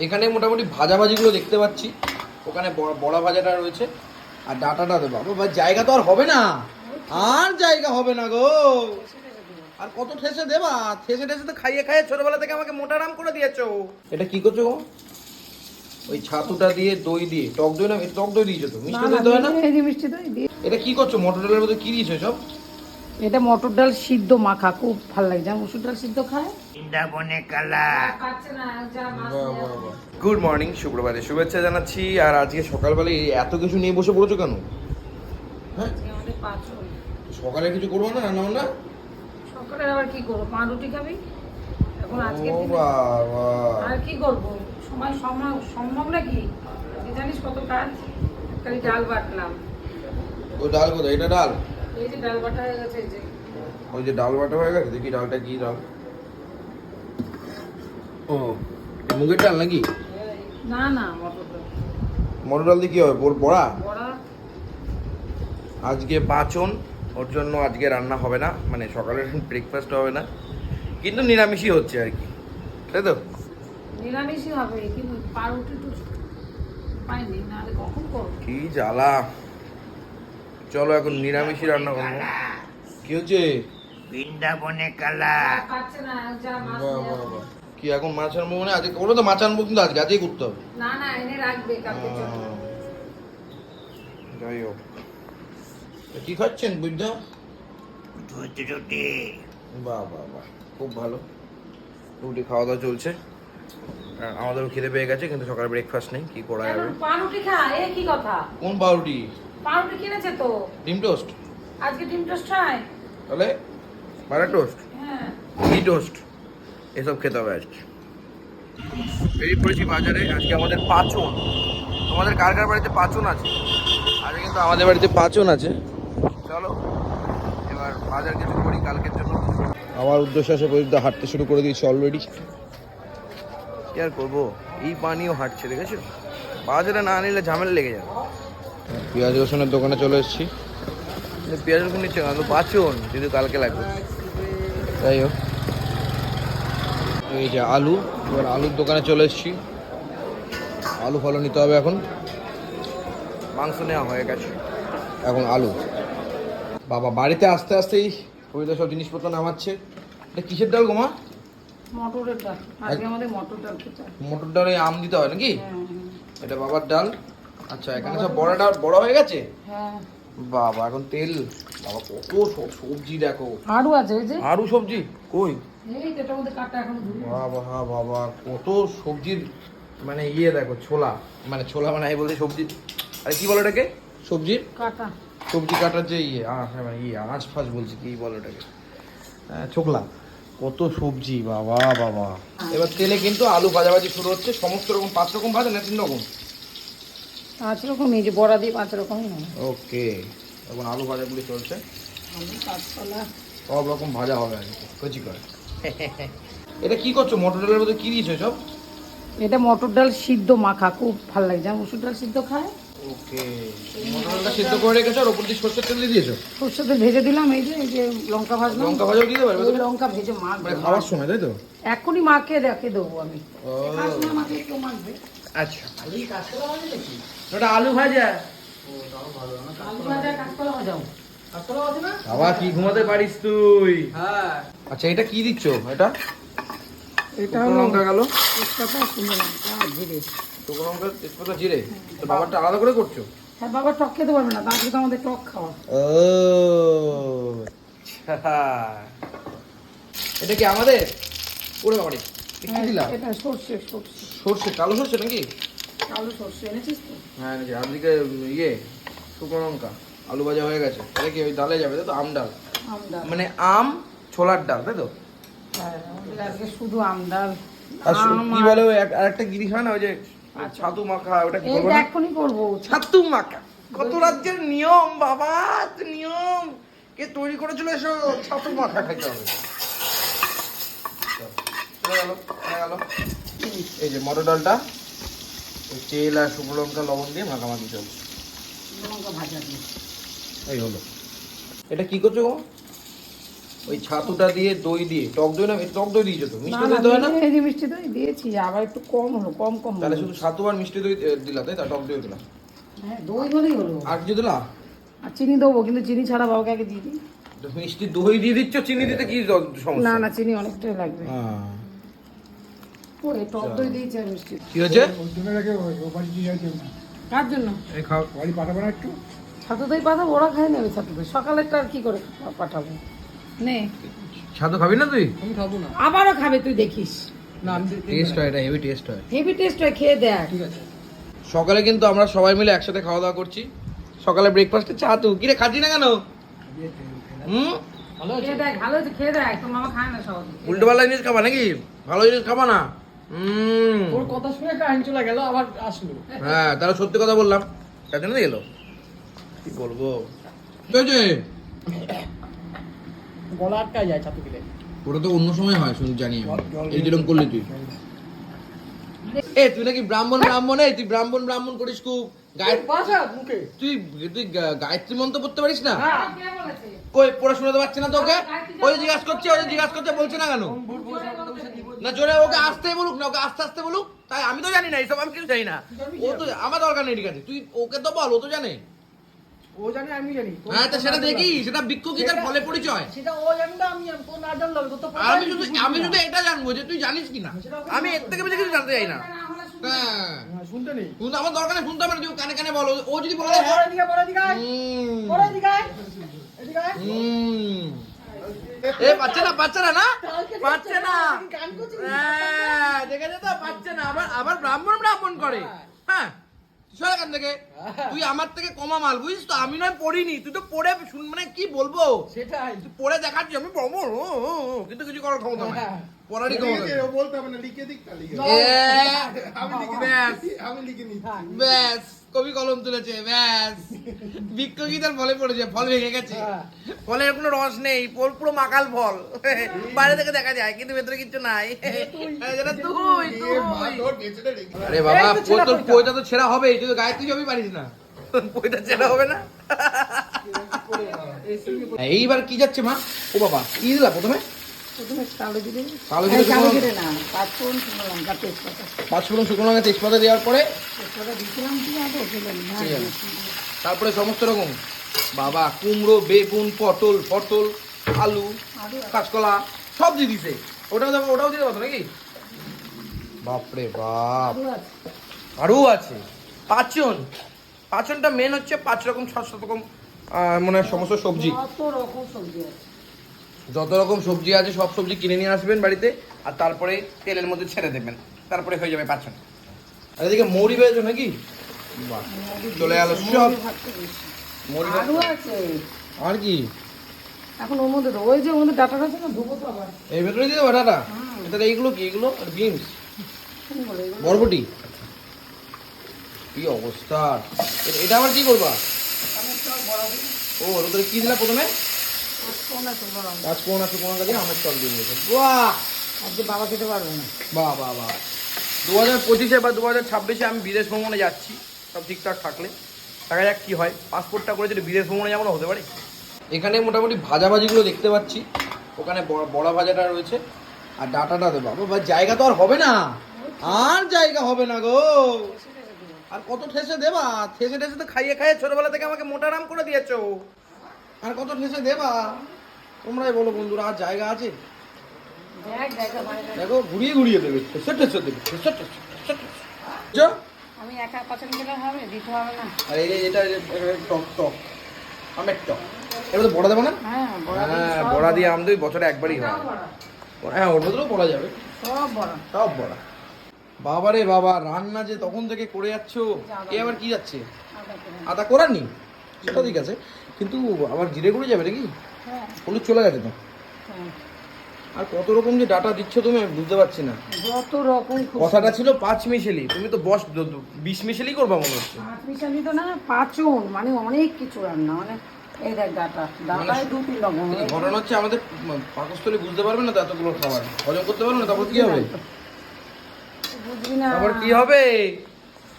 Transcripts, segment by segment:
এখানে মোটামুটি ভাজাভাজিগুলো দেখতে পাচ্ছি। ওখানে বড়- ভাজাটা রয়েছে। আর ডাটাটা দেবো। বাবা ভাই, জায়গা তো আর হবে না। আর জায়গা হবে না গো। আর কত ঠেসে দেবা? ঠেসে ঠেসে তো খাইয়ে খাইয়ে ছোটবেলা থেকে আমাকে মোটা মোটারাম করে দিয়েছ। এটা কি করছ ওই ছাতুটা দিয়ে দই দিয়ে টক দই না টক দই দিয়েছ তো? মিষ্টি দই না? মিষ্টি দই দিয়ে। এটা কি করছ? মটর ডালের মধ্যে কি দিয়েছ সব এটা মটর ডাল সিদ্ধ মাখা খুব ভালো লাগে। যা মসুর ডাল সিদ্ধ খায়? গুড মর্নিং শুক্রবারে শুভেচ্ছা জানাচ্ছি। আর আজকে সকালবেলা এত কিছু নিয়ে বসে পড়েছো কেন? হ্যাঁ? সকালে কিছু করব না রান্না বান্না? সকালে আবার কি করব? পা রুটি খাবি? এখন আজকে আর কি করব? সময় সম্ভব সম্ভব নাকি? জানিস কত কাজ? খালি ডাল বাটলাম। ও ডাল কোথায়? এটা ডাল? এই যে ডাল বাটা হয়ে গেছে এই যে। ওই যে ডাল বাটা হয়ে গেছে দেখি ডালটা কি ডাল। ও মুগের ডাল নাকি? না না মটর ডাল। মটর ডাল দিয়ে কি হবে? বড়া? বড়া। আজকে পাচন ওর জন্য আজকে রান্না হবে না মানে সকালের ব্রেকফাস্ট হবে না। কিন্তু নিরামিষই হচ্ছে আর কি তাই তো? নিরামিষই হবে কিন্তু পা রুটি তো পাইনি নাহলে কখন করব? কি জ্বালা। চলো এখন নিরামিষই রান্না করব। কি হচ্ছে? বৃন্দাবনে কালা। কি এখন মাছ আনব মানে আজকে? বলো তো মাছ আনব কিন্তু আজকে আজকেই করতে হবে। না না এনে রাখবে কালকে যাই হোক। তা কি খাচ্ছেন বুঝা রুটি রুটি বাহ বাহ বাহ খুব ভালো। রুটি খাওয়া দাওয়া চলছে। আর আমাদেরও খিদে পেয়ে গেছে কিন্তু সকালে ব্রেকফাস্ট নেই কি করা যাবে? পাউরুটি খা এ কি কথা? কোন পাউরুটি? পাউরুটি কিনেছে তো? ডিম টোস্ট? আজকে ডিম টোস্ট খায় তাহলে বাটার টোস্ট? হ্যাঁ। ঘি টোস্ট। এসব খেতে হবে আজকে। বেরিয়ে পড়েছি বাজারে। আজকে আমাদের পাচন। তোমাদের কার কার বাড়িতে পাচন আছে? আজকে কিন্তু আমাদের বাড়িতে পাচন আছে। চলো এবার বাজার কিছু করি কালকের জন্য। আমার উদ্দেশ্য আছে পর্যন্ত হাঁটতে শুরু করে দিয়েছি অলরেডি কি আর করব? এই পানিও হাঁটছে দেখেছ? বাজারে না নিলে ঝামেলা লেগে যাবে। পেঁয়াজ রসুনের দোকানে চলে এসেছি। পেঁয়াজ রসুন নিচ্ছে না তো পাচন কিন্তু কালকে লাগবে। যাই হোক। এই যে আলু এবার আলুর দোকানে চলে এসেছি। আলু ফলো নিতে হবে এখন। মাংস নেওয়া হয়ে গেছে। এখন আলু। বাবা বাড়িতে আস্তে আস্তেই পরিদা সব জিনিসপত্র নামাচ্ছে। এটা কিসের ডাল গোমা মটরের ডাল। আজকে আমাদের মটর ডাল খেতে। মটর ডালে আম দিতে হয় নাকি? হ্যাঁ, এটা বাবার ডাল। আচ্ছা এখানে সব বড় ডাল বড় হয়ে গেছে? হ্যাঁ। বাবা এখন তেল। বাবা কত সবজি দেখো। আরও আছে ওই যে। আরু সবজি? কই? এই যেটার মধ্যে কাটা এখন বাবা বাবা কত সবজির মানে ইয়ে দেখো ছোলা। মানে ছোলা মানে বলতে সবজি। আরে কি বলো এটাকে সবজির কাটা। সবজি কাটার যে ইয়ে হ্যাঁ মানে ইয়ে আঁচ ফাঁচ বলছি কি বলো এটাকে হ্যাঁ ছোকলা। কত সবজি বাবা বাবা। এবার তেলে কিন্তু আলু ভাজাভাজি শুরু হচ্ছে সমস্ত রকম পাঁচ রকম ভাজা না তিন রকম? পাঁচ রকম এই যে বড়া দিয়ে পাঁচ রকমই ওকে এখন আলু ভাজাগুলি চলছে। আলু কাঁচকলা। সব রকম ভাজা হবে আর কি কচি করে। এটা কি করছ? মটর ডালের মধ্যে কি দিয়েছ সব এটা মটর ডাল সিদ্ধ মাখা খুব ভালো লাগে। যা মুসুর ডাল সিদ্ধ খায়? ওকে মটর ডালটা সিদ্ধ করে রেখেছো আর ওপর দিয়ে সর্ষের তেল দিয়ে দিয়েছ? সরষে তেল ভেজে দিলাম এই যে এই যে লঙ্কা ভাজলাম। লঙ্কা ভাজাও দিয়ে দেবে ওই লঙ্কা ভেজে মাখবো। মানে খাওয়ার সময় তাই তো? এখনই মাকে রেখে দেবো আমি। মাকে একটু মাখবে। আচ্ছা। ওটা আলু ভাজা। আলু ভাজা বাবা কি ঘুমাতে পারিস তুই? আচ্ছা এটা কি দিচ্ছ? এটা? এটা লঙ্কা গেল তেজপাতা শুকনো লঙ্কা জিরে। শুকনো লঙ্কা তেজপাতা জিরে? তো বাবারটা আলাদা করে করছ? হ্যাঁ বাবা টক খেতে পারবে না তো আমাদের টক খাওয়া। ও আচ্ছা। এটা কি আমাদের? ওরে বাবারে এ কি দিলা হ্যাঁ, এটা সর্ষে সর্ষে। সর্ষে কালো সর্ষে নাকি? কালো সর্ষে এনেছিস তো? হ্যাঁ এনেছি। আর দিকে ইয়ে শুকনো লঙ্কা। আলু ভাজা হয়ে গেছে। এটা কি ওই ডালে যাবে? তো আম ডাল। আম ডাল। মানে আম ছোলার ডাল তাই তো? হ্যাঁ আজকে শুধু আম ডাল। আর কি আর- বলে ওই আরেকটা জিনিস হয় না? ওই যে ছাতু মাখা ওটা কি এই বলব এখনই করব। ছাতু মাখা। কত রাজ্যের নিয়ম বাবা নিয়ম? কে তৈরি করেছিল? ছাতু মাখা হবে। এই যে মটর ডালটা। তেল আর শুকনো লঙ্কা লবণ দিয়ে মাখামাখি চলছে। লঙ্কা ভাজা দিয়ে এই হলো। এটা কি করছ ওই ছাতুটা দিয়ে দই দিয়ে টক দই না টক দই দিয়েছ তো? মিষ্টি দই না? এই মিষ্টি দই দিয়েছি আবার একটু কম হলো কম কম তাহলে শুধু ছাতু আর মিষ্টি দই দিলা তাই টক দই দিলা। হ্যাঁ দই হলেই হলো। আর কিছু দিলা? আর চিনি দেবো কিন্তু চিনি ছাড়া বাবাকে আগে দিয়ে দিই। মিষ্টি দই দিয়ে দিচ্ছ চিনি দিতে কি সমস্যা? না না চিনি অনেকটাই লাগবে। হ্যাঁ। ওই টক দই দিয়েছি আর মিষ্টি। কি হয়েছে? ওর জন্য রেখে ও বাড়ি দিয়ে যাওয়ার জন্য। কার জন্য? এই খাও বাড়ি পাঠাবো না একটু? ছাতু দই পাঠাবো ওরা খায় না ওই ছাতু দই। সকালেরটা আর কি করে পাঠাবো? নে। ছাতু খাবি না তুই? আমি খাব না। আবারও খাবে তুই দেখিস। না আমি টেস্ট হয় এটা হেভি টেস্ট হয়। হেভি টেস্ট হয় খেয়ে দেখ। ঠিক আছে। সকালে কিন্তু আমরা সবাই মিলে একসাথে খাওয়া দাওয়া করছি। সকালে ব্রেকফাস্টে ছাতু। কিরে খাচ্ছি না কেন? হুম? ভালো খেয়ে দেখ ভালো হয়েছে খেয়ে দেখ। তোর মামা খায় না সব উল্টো পাল্টা জিনিস খাবা নাকি? ভালো জিনিস খাবা না? ওর কথা শুনে চলে গেল আবার আসলো। হ্যাঁ তাহলে সত্যি কথা বললাম। তার জন্য গেল কি? গলা আটকা যায় ছাতু ওটা তো অন্য সময় হয় শুনি জানি এই যেরকম করলি তুই। এ তুই নাকি ব্রাহ্মণ ব্রাহ্মণ? তুই ব্রাহ্মণ ব্রাহ্মণ করিস খুব। তুই তুই গায়ত্রী মন্ত্র পড়তে পারিস না? না কে বলেছে কই পড়াশোনা তো পারছে না তোকে? ওই যে জিজ্ঞাসা করছে ওই যে জিজ্ঞাসা করছে বলছে না কেন? না জোরে ওকে আসতে বলুক না ওকে আস্তে আস্তে বলুক। তাই আমি তো জানি না এইসব আমি কিছু জানি না। ও তো আমার দরকার নেই ঠিক আছে। তুই ওকে তো বল ও তো জানে। ও জানে আমি জানি। হ্যাঁ তা সেটা দেখি সেটা বৃক্ষ কি তার ফলে পরিচয়? সেটা ও জানে না আমি না জানলাম তো আমি শুধু আমি শুধু এটা জানব যে তুই জানিস কিনা। আমি এর থেকে বেশি কিছু জানতে চাই না। হ্যাঁ। শুনতে নেই। শুনতে আমার দরকার নেই শুনতে হবে না কানে কানে বলো। ও যদি বলে বড় দিকে বড় দিকে বড় দিকে এদিকে হুম। এ পাচ্ছে না পাচ্ছে না না? পাচ্ছে না। হ্যাঁ দেখেছে তো? পাচ্ছে না। আবার আবার ব্রাহ্মণ ব্রাহ্মণ করে। হ্যাঁ। সর এখান থেকে? তুই আমার থেকে কমা মাল বুঝিস তো? আমি নয় পড়িনি তুই তো পড়ে শুন মানে কি বলব? সেটাই। তুই পড়ে দেখাচ্ছি আমি প্রবল কিন্তু কিছু করার ক্ষমতা নাই। হ্যাঁ। পড়ারই ক্ষমতা বলতে হবে না লিখে দিক তাহলে। আমি লিখে আমি লিখে নিচ্ছি। ব্যাস। কবি কলম তুলেছে ব্যাস। বৃক্ষ কি তার ফলে পড়েছে? ফল ভেঙে গেছে। হ্যাঁ। ফলের কোনো রস নেই ফল পুরো মাকাল ফল। বাইরে থেকে দেখা যায় কিন্তু ভেতরে কিচ্ছু নাই। আরে বাবা তোর পয়টা। তো ছেঁড়া হবে তুই গায়ে তুই জমি পারিস না। পয়টা ছেঁড়া হবে না। এইবার কি যাচ্ছে মা? ও বাবা কি দিলা প্রথমে? কালো জিরে। কালো জিরে কালো শুকনো- জিরে না পাঁচ শুকনো লঙ্কা তেজপাতা। পাঁচ শুকনো লঙ্কা তেজপাতা দেওয়ার পরে? তেজপাতা দিয়েছিলাম কি। তারপরে সমস্ত রকম বাবা কুমড়ো বেগুন পটল পটল আলু কাঁচকলা সব দিয়ে দিছে। ওটাও দেবো ওটাও দিয়ে দেবো তো নাকি? বাপরে বাপ। আরও আছে। পাঁচন। পাঁচনটা মেন হচ্ছে পাঁচ রকম সাত সাত রকম মনে সমস্ত সবজি। কত রকম সবজি আছে। যত রকম সবজি আছে সব সবজি কিনে নিয়ে আসবেন বাড়িতে আর তারপরে তেলের মধ্যে ছেড়ে দেবেন। তারপরে হয়ে যাবে পাঁচন আর এদিকে মৌরি পেয়েছ নাকি? চলে গেল সব। মৌরি আছে। আর কি? এখন ওর মধ্যে ওই যে ওর মধ্যে ডাটাটা আছে না ধুবো তো আবার। এই ভেতরে দিয়ে দেবো ডাটা? তাহলে এইগুলো কি? এগুলো? আর বিনস? বরবটি? কি অবস্থা? এটা আবার কি করবা? দিই। ও ওটা তোর কি দিলা প্রথমে? পাঁচ আছে বড়। পাঁচ দিয়ে আমের চল দিয়ে দিয়েছে। বাহ! আজকে বাবা খেতে পারবে না। বাহ বাহ বাহ। দু হাজার পঁচিশে বা দু হাজার ছাব্বিশে আমি বিদেশ ভ্রমণে যাচ্ছি সব ঠিকঠাক থাকলে। দেখা যাক কি হয়। পাসপোর্টটা করে যদি বিদেশ ভ্রমণে যাব হতে পারে? এখানে মোটামুটি ভাজাভাজিগুলো দেখতে পাচ্ছি। ওখানে বড়া ভাজাটা রয়েছে। আর ডাটাটা দেবো। বাবা জায়গা তো আর হবে না। আর জায়গা হবে না গো। আর কত ঠেসে দেবা? ঠেসে ঠেসে তো খাইয়ে খাইয়ে ছোটবেলা থেকে আমাকে মোটারাম করে দিয়েছ। আর কত ঠেসে দেবা? তোমরাই বলো বন্ধুরা আর জায়গা আছে? দেখ ঘুরিয়ে ঘুরিয়ে দেবে ঠেসে ঠেসে দেবে ঠেসে ঠেসে ঠেসে ঠেসে। আমি একা পাচন খেলে হবে দিতে হবে না। আর এই এটা টক টক। আমের টক। এবার তো বড়া দেবো না? হ্যাঁ বড়া হ্যাঁ দিয়ে আম দুই বছরে একবারই হয়। হ্যাঁ ওর ভেতরেও বলা যাবে। সব বড়া। সব বড়া। বাবা রে বাবা রান্না যে তখন থেকে করে যাচ্ছ এ আবার কি যাচ্ছে? আদা আদা করার নি সেটা ঠিক আছে। কিন্তু আবার জিরে গুঁড়ো যাবে নাকি? হ্যাঁ। হলুদ চলে গেছে তো। হ্যাঁ। আর কত রকম যে ডাটা দিচ্ছ তুমি আমি বুঝতে পারছি না। যত রকম কথাটা ছিল পাঁচ মিশেলি। তুমি তো বস বিশ মিশেলি করবা মনে হচ্ছে। পাঁচ মিশালি তো না পাঁচন মানে অনেক কিছু রান্না মানে এই দেখ ডাটা। ডাটায় দু তিন রকম ঘটনা হচ্ছে আমাদের পাকস্থলী বুঝতে পারবে না তো এতগুলো খাবার। হজম করতে পারবে না তারপর কি হবে? বুঝবি না। তারপর কি হবে?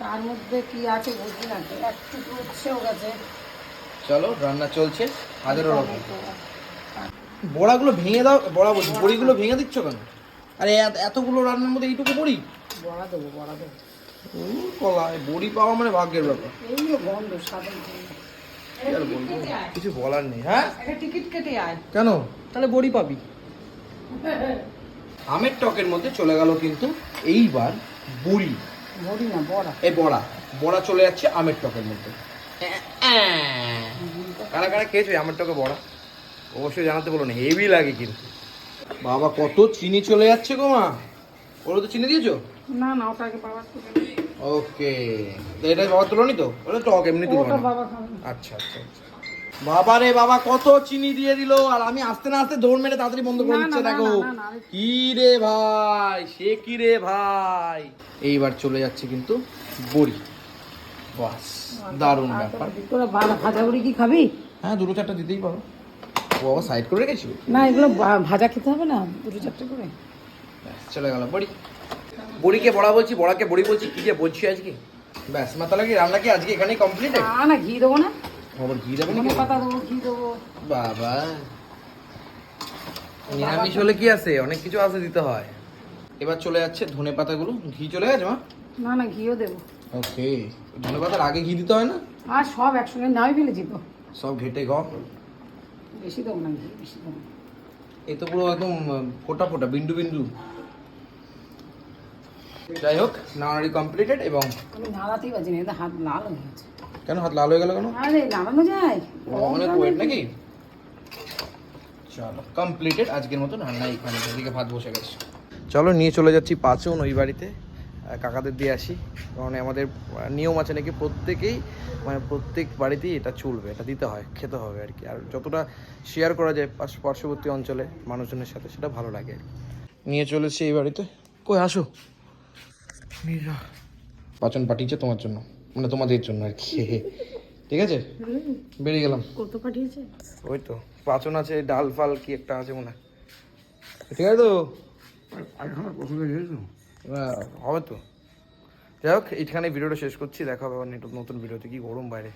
তার মধ্যে কি আছে বুঝবি না। একটু উঠছেও গেছে। চলো রান্না চলছে। হাজারো রকম। বড়াগুলো ভেঙে দাও বড়া বলছি বড়িগুলো ভেঙে দিচ্ছ কেন? আরে এত- এতগুলো রান্নার মধ্যে এইটুকু বড়ি? বড়া দেবো বড়া দেবো। বড়ি পাওয়া মানে ভাগ্যের ব্যাপার। কিছু বলার নেই হ্যাঁ? টিকিট কেটে আয়। কেন? তাহলে বড়ি পাবি। আমের টকের মধ্যে চলে গেল কিন্তু এইবার বড়ি। বড়ি না বড়া। এই বড়া। বড়া চলে যাচ্ছে আমের টকের মধ্যে। কারা কারা খেয়েছো? আমের টকে বড়া অবশ্যই জানাতে বলো না হেভি লাগে কিন্তু। বাবা কত চিনি চলে যাচ্ছে গো মা। ওরা তো চিনি দিয়েছ? না না ওটাকে বাবা ওকে। তো এটা বাবা তুলোনি তো? ওটা টক এমনি তুলো বাবা আচ্ছা আচ্ছা আচ্ছা। বাবা রে বাবা কত চিনি দিয়ে দিল। আর আমি আস্তে না আস্তে দৌড় মেরে তাড়াতাড়ি বন্ধ করে দিচ্ছে দেখো। কি রে ভাই? সে কি রে ভাই? এইবার চলে যাচ্ছে কিন্তু বড়ি। বাস দারুণ ব্যাপার। তোরা ভাজা বড়ি কি খাবি? হ্যাঁ দুটো চারটা দিতেই পারো। ও বাবা সাইড করে রেখেছি? না এগুলো ভাজা খেতে হবে না দুটো চারটে করে। চলে গেল বড়ি। বড়িকে বড়া বলছি বড়াকে বড়ি বলছি কি যে বলছি আজকে? ব্যাস মাতালা কি রান্না কি আজকে এখানেই কমপ্লিট না না ঘি দেবো না। আবার ঘি দেবে নাকি পাতা দেবো ঘি দেবো। বাবা। নিরামিষ হলে কি আছে? অনেক কিছু আছে দিতে হয়। এবার চলে যাচ্ছে ধনে পাতাগুলো। ঘি চলে গেছে মা? না না ঘিও দেবো। ওকে ধনে পাতার আগে ঘি দিতে হয় না? আর সব একসঙ্গে নাও ফেলেছি তো সব ঘেটে গ। বেশি দেবো না ঘি বেশি দেবো এ তো পুরো একদম ফোটা ফোটা বিন্দু বিন্দু। যাই হোক নাড়াড়ি কমপ্লিটেড এবং আমি নাড়াতেই পারছি না হাত লাল হয়ে গেছে। কেন হাত লাল হয়ে গেল কেন? আরে নাড়ানো যায়। অনেক ওয়েট নাকি? চলো কমপ্লিটেড আজকের মতো রান্না এখানে এদিকে ভাত বসে গেছে। চলো নিয়ে চলে যাচ্ছি পাঁচন ওই বাড়িতে। কাকাদের দিয়ে আসি। কারণ আমাদের নিয়ম আছে নাকি প্রত্যেকেই মানে প্রত্যেক বাড়িতেই এটা চলবে এটা দিতে হয় খেতে হবে আর কি। আর যতটা শেয়ার করা যায় পার্শ্ববর্তী অঞ্চলে মানুষজনের সাথে সেটা ভালো লাগে আর কি। নিয়ে চলেছি এই বাড়িতে। কই আসো। পাচন পাঠিয়েছে তোমার জন্য মানে তোমাদের জন্য আর কি। ঠিক আছে? বেরিয়ে গেলাম। কত পাঠিয়েছে? ওই তো পাচন আছে ডাল ফাল কি একটা আছে মনে হয়। ঠিক আছে তো? হ্যাঁ, হবে তো। যাই হোক এইখানে ভিডিওটা শেষ করছি। দেখা হবে নতুন ভিডিওতে। কি গরম বাইরে।